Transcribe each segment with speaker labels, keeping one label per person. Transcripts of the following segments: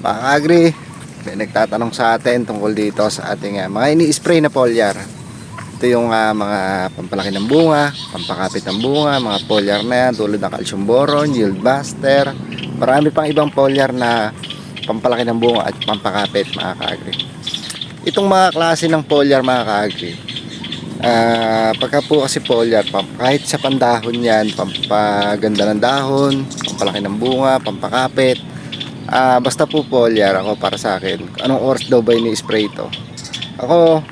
Speaker 1: Mga agri, may nagtatanong sa atin tungkol dito sa ating ah, mga ini-spray na foliar. Ito yung ah, mga pampalaki ng bunga, pampakapit ng bunga, mga foliar na yan tulad ng calcium boron, yield buster, marami pang ibang foliar na pampalaki ng bunga at pampakapit mga kaagri. Itong mga klase ng foliar mga kaagri, ah pagka po kasi foliar, kahit sa pandahon yan, pampaganda ng dahon, pampalaki ng bunga, pampakapit, Ah, basta po foliar ako para sa akin. Anong oras daw ba ini-spray ito? Ako,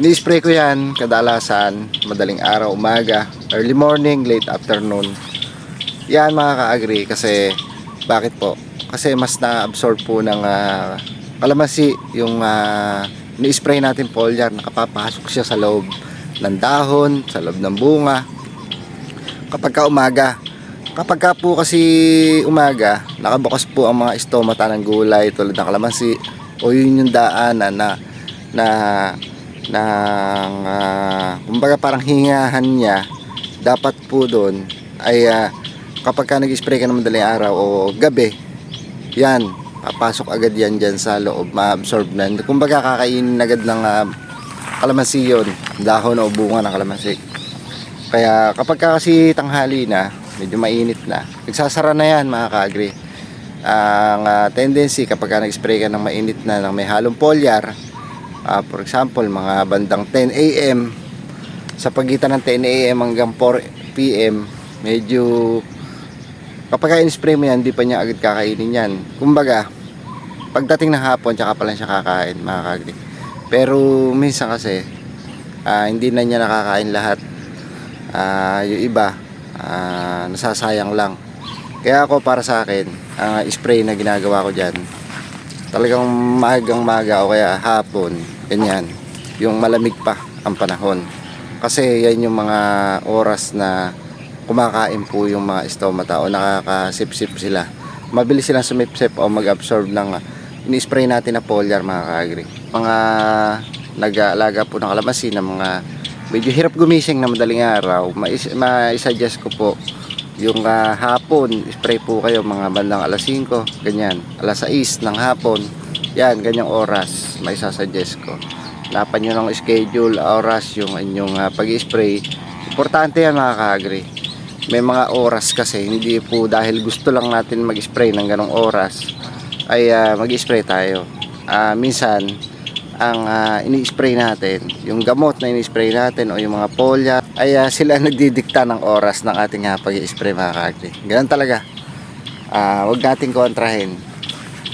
Speaker 1: ini-spray ko yan kadalasan madaling araw, umaga, early morning, late afternoon. Yan mga ka-agree kasi bakit po? Kasi mas na-absorb po ng ah, kalamansi yung uh, ni-spray natin foliar nakapapasok siya sa loob ng dahon, sa loob ng bunga kapag ka umaga kapag ka po kasi umaga nakabukas po ang mga estomata ng gulay tulad ng kalamansi o yun yung daanan na na ng ah, kumbaga parang hingahan niya dapat po doon ay ah, kapag ka nag-spray ka ng madaling araw o gabi yan papasok agad yan dyan sa loob ma-absorb na. Kumbaga kakainin agad ng ah, kalamansi yun dahon o bunga ng kalamansi. Kaya kapag ka kasi tanghali na medyo mainit na nagsasara na yan mga ka-agree ang ah, tendency kapag ka nag-spray ka ng mainit na ng may halong foliar ah, for example mga bandang 10 a.m. sa pagitan ng 10 a.m. hanggang 4 p.m. medyo kapag ka in-spray mo yan hindi pa niya agad kakainin yan kumbaga pagdating ng hapon tsaka pa lang siya kakain mga ka-agree pero minsan kasi ah, hindi na niya nakakain lahat Ah, yung iba ah, nasasayang lang. Kaya ako para sa akin ang spray na ginagawa ko dyan. Talagang maagang maga o kaya hapon ganyan. Yung malamig pa ang panahon. Kasi yan yung mga oras na kumakain po yung mga estomata o nakakasip-sip sila. Mabilis silang sumipsip o mag-absorb ng ah, ini-spray natin na foliar mga kaagri. Mga nag-aalaga po ng kalamansi na mga medyo hirap gumising na madaling araw. Mais- ma-suggest ko po yung ah, hapon spray po kayo mga bandang alas 5 ganyan. Alas 6 ng hapon yan ganyang oras may sasuggest ko. Lapan nyo ng schedule oras yung inyong ah, pag-spray. Importante yan mga kaagri. May mga oras kasi hindi po dahil gusto lang natin mag-spray ng ganong oras ay ah, mag-spray tayo. Ah, minsan ang ah, ini-spray natin, yung gamot na ini-spray natin o yung mga polya, ay ah, sila nagdidikta ng oras ng ating uh, pag-spray mga kaagri. Ganun talaga. Ah, huwag nating kontrahin.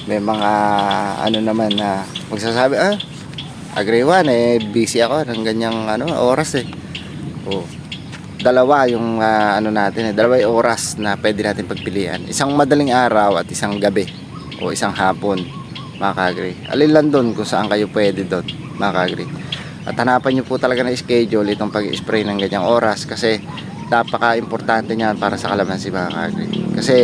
Speaker 1: May mga ano naman na magsasabi, ah, agree one, eh, busy ako ng ganyang ano, oras eh. Oh. Dalawa yung ah, ano natin, eh, dalawa yung oras na pwede natin pagpilian. Isang madaling araw at isang gabi o isang hapon mga. Alin lang doon kung saan kayo pwede doon, mga. At hanapan nyo po talaga ng schedule itong pag-spray ng ganyang oras kasi napaka-importante niyan para sa kalamansi mga ka-agree. Kasi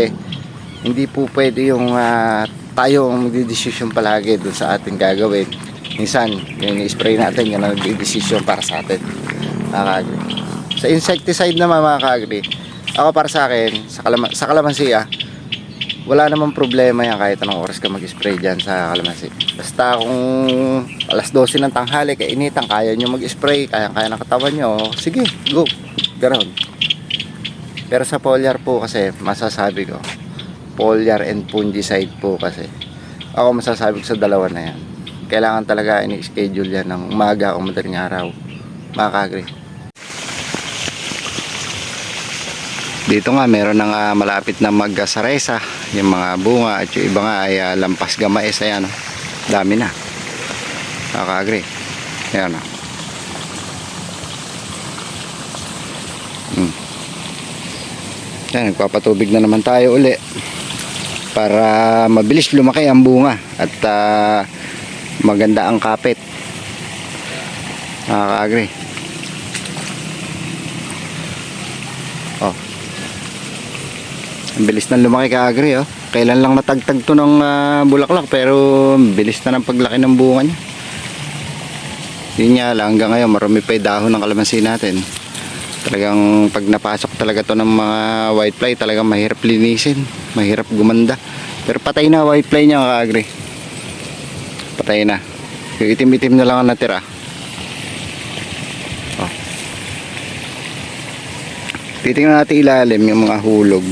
Speaker 1: hindi po pwede yung ah, tayo ang magdidesisyon palagi doon sa ating gagawin. Minsan, yung spray natin, yan ang nagdidesisyon para sa atin, mga ka-agree. Sa insecticide naman mga ka-agree, ako para sa akin, sa, kalama- sa kalamansi ah, wala namang problema yan kahit anong oras ka mag-spray dyan sa kalamansi. Basta kung alas 12 ng tanghali, kainitan, kaya nyo mag-spray, kaya-kaya ng katawan nyo, sige, go, garon. Pero sa foliar po kasi, masasabi ko, foliar and fungicide po kasi. Ako masasabi ko sa dalawa na yan. Kailangan talaga ini-schedule yan ng umaga o madaling araw. Makakagri. Dito nga meron nga malapit na magkasaresa yung mga bunga at yung iba nga ay ah, lampas gamais ayan oh. dami na nakaka-agree ayan oh. hmm. yan nagpapatubig na naman tayo uli para mabilis lumaki ang bunga at ah, maganda ang kapit nakaka-agree ang bilis na lumaki ka agri oh. Kailan lang matagtag to ng ah, bulaklak pero bilis na ng paglaki ng bunga niya. Yun nga lang hanggang ngayon marami pa yung dahon ng kalamansi natin. Talagang pag napasok talaga to ng mga white fly talagang mahirap linisin, mahirap gumanda. Pero patay na white fly niya kaagri. Patay na. Yung itim-itim na lang ang natira. Oh. Titingnan natin ilalim yung mga hulog.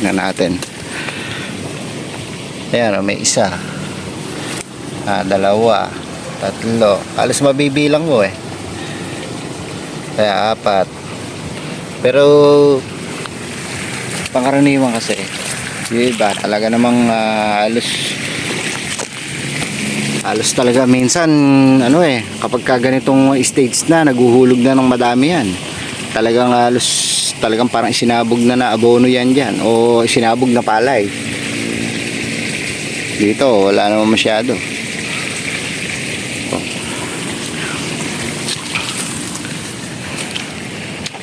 Speaker 1: Tingnan natin. Ayan, oh, may isa. Ah, dalawa. Tatlo. Alas mabibilang ko eh. Kaya apat. Pero pangkaraniwan kasi yung iba talaga namang ah, halos halos talaga minsan ano eh kapag ka ganitong stage na naguhulog na ng madami yan talagang halos talagang parang isinabog na na abono yan dyan. O isinabog na palay. Dito wala naman masyado.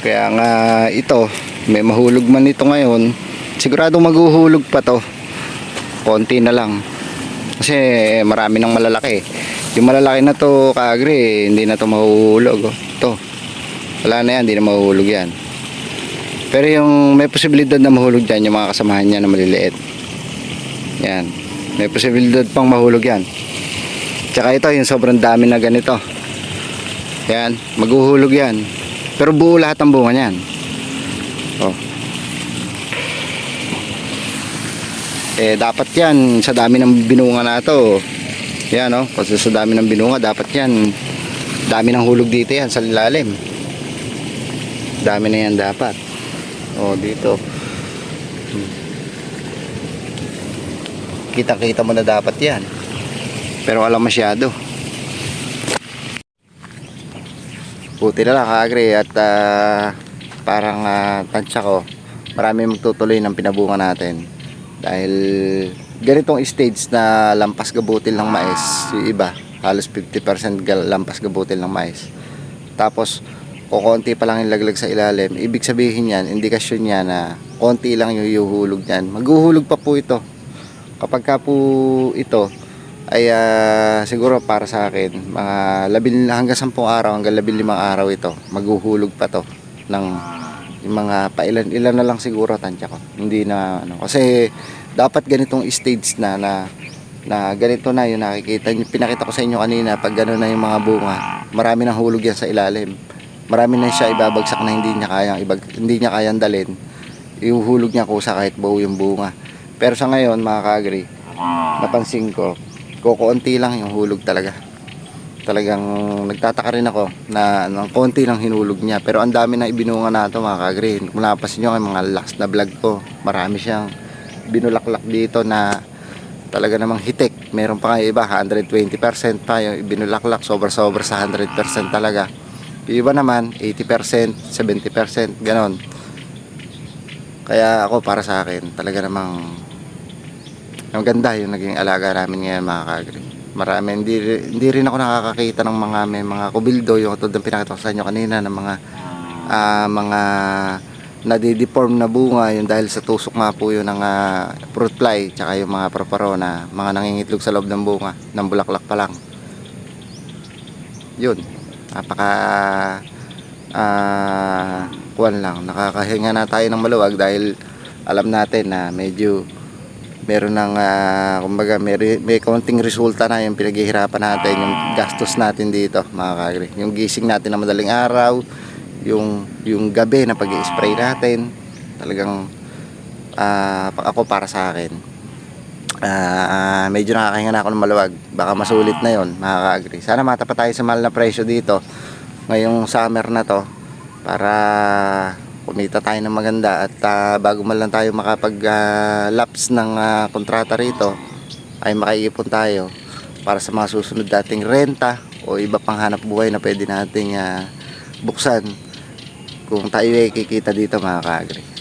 Speaker 1: Kaya nga ito may mahulog man ito ngayon. Sigurado maghuhulog pa to. Konti na lang. Kasi marami ng malalaki. Yung malalaki na to kaagri hindi na to mahuhulog. Oh. to. Wala na yan hindi na mahuhulog yan pero yung may posibilidad na mahulog dyan yung mga kasamahan niya na maliliit. Yan. May posibilidad pang mahulog yan. Tsaka ito yung sobrang dami na ganito. Yan. Maghuhulog yan. Pero buo lahat ang bunga niyan. Oh. eh dapat yan sa dami ng binunga na to yan oh. Kasi sa dami ng binunga dapat yan. Dami ng hulog dito yan sa ilalim dami na yan dapat oh dito. Kita kita mo na dapat yan. Pero alam masyado. Buti na lang kaagri at ah, parang uh, tansya ko. Marami magtutuloy ng pinabunga natin. Dahil ganitong stage na lampas gabutil ng mais yung iba halos 50% gal- lampas gabutil ng mais. Tapos kung konti pa lang yung laglag sa ilalim ibig sabihin yan indikasyon niya na konti lang yung yuhulog niyan. Maghuhulog pa po ito. Kapag ka po ito ay ah, siguro para sa akin mga labil, hanggang 10 araw hanggang 15 araw ito maghuhulog pa to ng yung mga pailan ilan na lang siguro tansya ko. Hindi na ano kasi dapat ganitong stage na na na ganito na yung nakikita nyo pinakita ko sa inyo kanina pag gano'n na yung mga bunga marami nang hulog yan sa ilalim marami na siya ibabagsak na hindi niya kayang ibag, hindi niya kayang dalin ihuhulog niya kusa kahit buo yung bunga. Pero sa ngayon mga kagri napansin ko kukunti lang yung hulog talaga. Talagang nagtataka rin ako na ng konti lang hinulog niya. Pero ang dami na ibinunga na ito mga kagri kung napasin nyo yung mga last na vlog ko marami siyang binulaklak dito na talaga namang hitik. Meron pa nga iba 120% pa yung binulaklak. Sobra sobra sa 100% talaga yung iba naman 80% 70% ganon kaya ako para sa akin talaga namang ang ganda yung naging alaga namin ngayon mga kagri. Marami, hindi, hindi rin ako nakakakita ng mga may mga kubildo, yung tulad ng pinakita ko sa inyo kanina ng mga ah, mga nadideform na bunga, yung dahil sa tusok nga po yun ng ah, fruit fly, tsaka yung mga proparona, mga nangingitlog sa loob ng bunga, ng bulaklak pa lang. Yun, napaka ah kuwan lang, nakakahinga na tayo ng maluwag dahil alam natin na medyo meron ng ah, kumbaga may, may konting resulta na yung pinaghihirapan natin yung gastos natin dito mga kagri yung gising natin na madaling araw yung yung gabi na pag spray natin talagang pa- ako para sa akin ah, medyo nakakahinga na ako ng maluwag. Baka masulit na yon mga kagri sana matapat tayo sa mahal na presyo dito ngayong summer na to para kumita tayo ng maganda at ah, bago man lang tayo makapag ah, lapse ng ah, kontrata rito ay makaipon tayo para sa mga susunod dating renta o iba pang hanap buhay na pwede nating ah, buksan. Kung tayo ay kikita dito mga kaagri